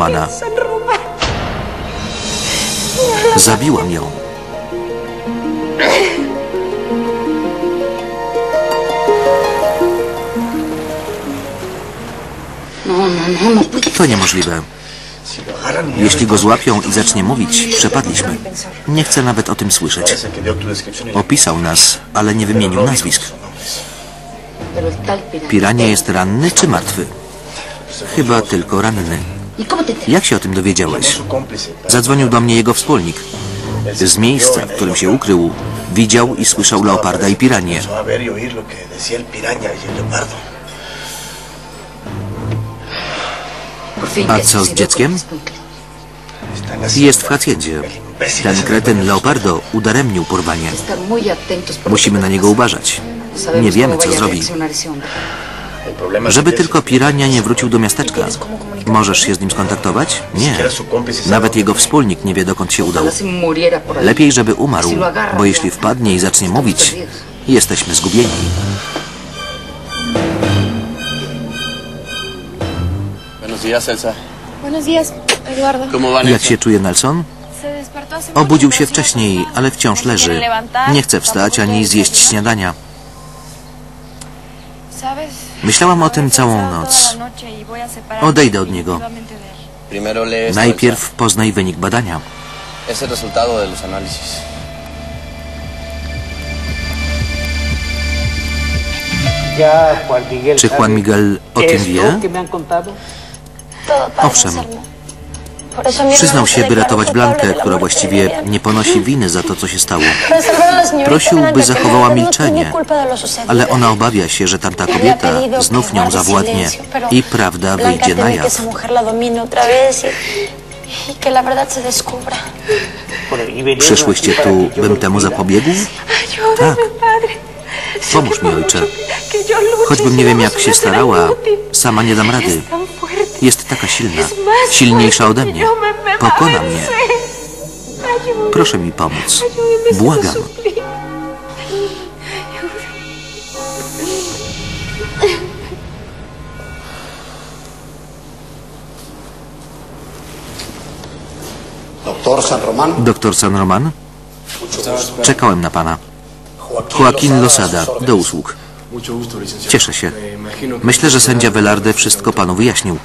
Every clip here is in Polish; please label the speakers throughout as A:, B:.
A: Mana. Zabiłam ją. To niemożliwe. Jeśli go złapią i zacznie mówić, przepadliśmy. Nie chcę nawet o tym słyszeć. Opisał nas, ale nie wymienił nazwisk. Pirania jest ranny czy martwy? Chyba tylko ranny. Jak się o tym dowiedziałeś? Zadzwonił do mnie jego wspólnik. Z miejsca, w którym się ukrył, widział i słyszał leoparda i piranię.
B: a
A: co z dzieckiem? Jest w hacjendzie. Ten kretyn Leopardo udaremnił porwanie. Musimy na niego uważać. Nie wiemy, co zrobi. Żeby tylko pirania nie wrócił do miasteczka. Możesz się z nim skontaktować? Nie. Nawet jego wspólnik nie wie, dokąd się udał. Lepiej, żeby umarł, bo jeśli wpadnie i zacznie mówić, jesteśmy zgubieni. Jak się czuje Nelson? Obudził się wcześniej, ale wciąż leży. Nie chce wstać ani zjeść śniadania. Myślałam o tym całą noc.
C: y
A: Odejdę od niego. Najpierw poznaj wynik badania. Czy Juan Miguel o tym wie? Owszem. Przyznał się, by ratować Blankę, która właściwie nie ponosi winy za to, co się stało. Prosił, by zachowała milczenie, ale ona obawia się, że tamta kobieta znów nią zawładnie i prawda wyjdzie na jaw. Przyszłyście tu, bym temu zapobiegł? Tak. Pomóż mi, ojcze. Choćbym nie wiem, jak się starała, sama nie dam rady. Jest taka silna, silniejsza ode mnie. Pokona mnie. Proszę mi pomóc. Błagam.
D: Doctor San Román,
A: Doktor San Roman? Czekałem na pana. Joaquin Losada, do usług. Cieszę się. Myślę, że sędzia Velarde wszystko panu wyjaśnił.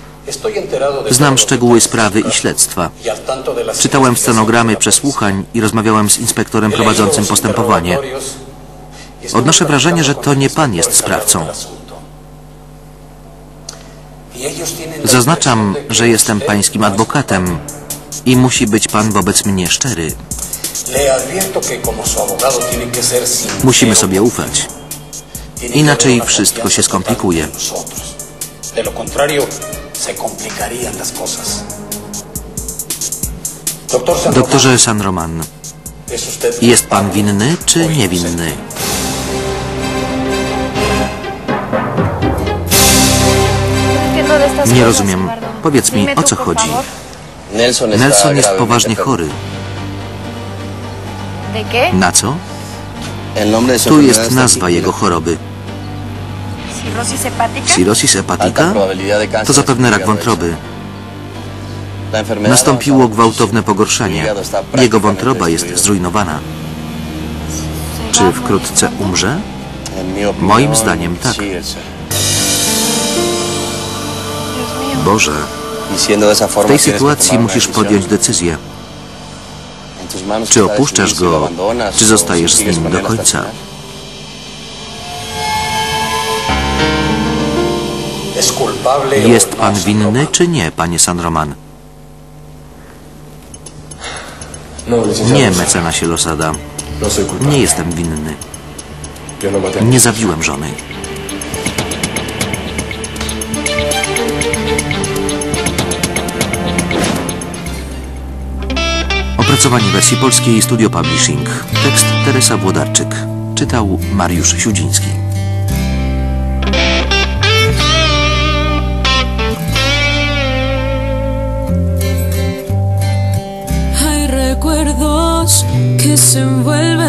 A: Znam szczegóły sprawy i śledztwa.
D: y
A: Czytałem
D: la
A: przesłuchań i rozmawiałem z inspektorem prowadzącym postępowanie.
D: y
A: Odnoszę wrażenie, że to nie pan jest sprawcą.
D: Y
A: Zaznaczam, że jestem pańskim
D: no
A: adwokatem i musi być pan wobec mnie szczery. Musimy sobie ufać. Inaczej wszystko się skomplikuje.
D: De lo contrario, se complicarían las cosas.
A: Doktorze San Roman,
D: Román, ¿es usted
A: jest pan winny czy niewinny? Nie rozumiem. Powiedz mi, o co chodzi?
E: Nelson,
A: jest poważnie chory. Na co? Tu jest nazwa jego choroby.
C: ¿Cirrosis hepática?
A: Cirrosis
E: Alta
A: hepatica? To zapewne rak wątroby. Nastąpiło gwałtowne pogorszenie. Jego wątroba jest zrujnowana.
C: ¿Se
A: Czy wkrótce umrze? Moim zdaniem tak. Boże,
E: Y
A: w tej sytuacji musisz podjąć decyzję. Czy opuszczasz go, czy zostajesz z nim do końca? Jest pan winny czy nie, panie San Roman?
F: No.
A: Nie, mecenasie Losada. Nie jestem winny.
F: A
A: Nie zabiłem żony. Opracowanie wersji polskiej Studio Publishing. Tekst Teresa Włodarczyk. Czytał Mariusz Siudziński.
G: disenvuelve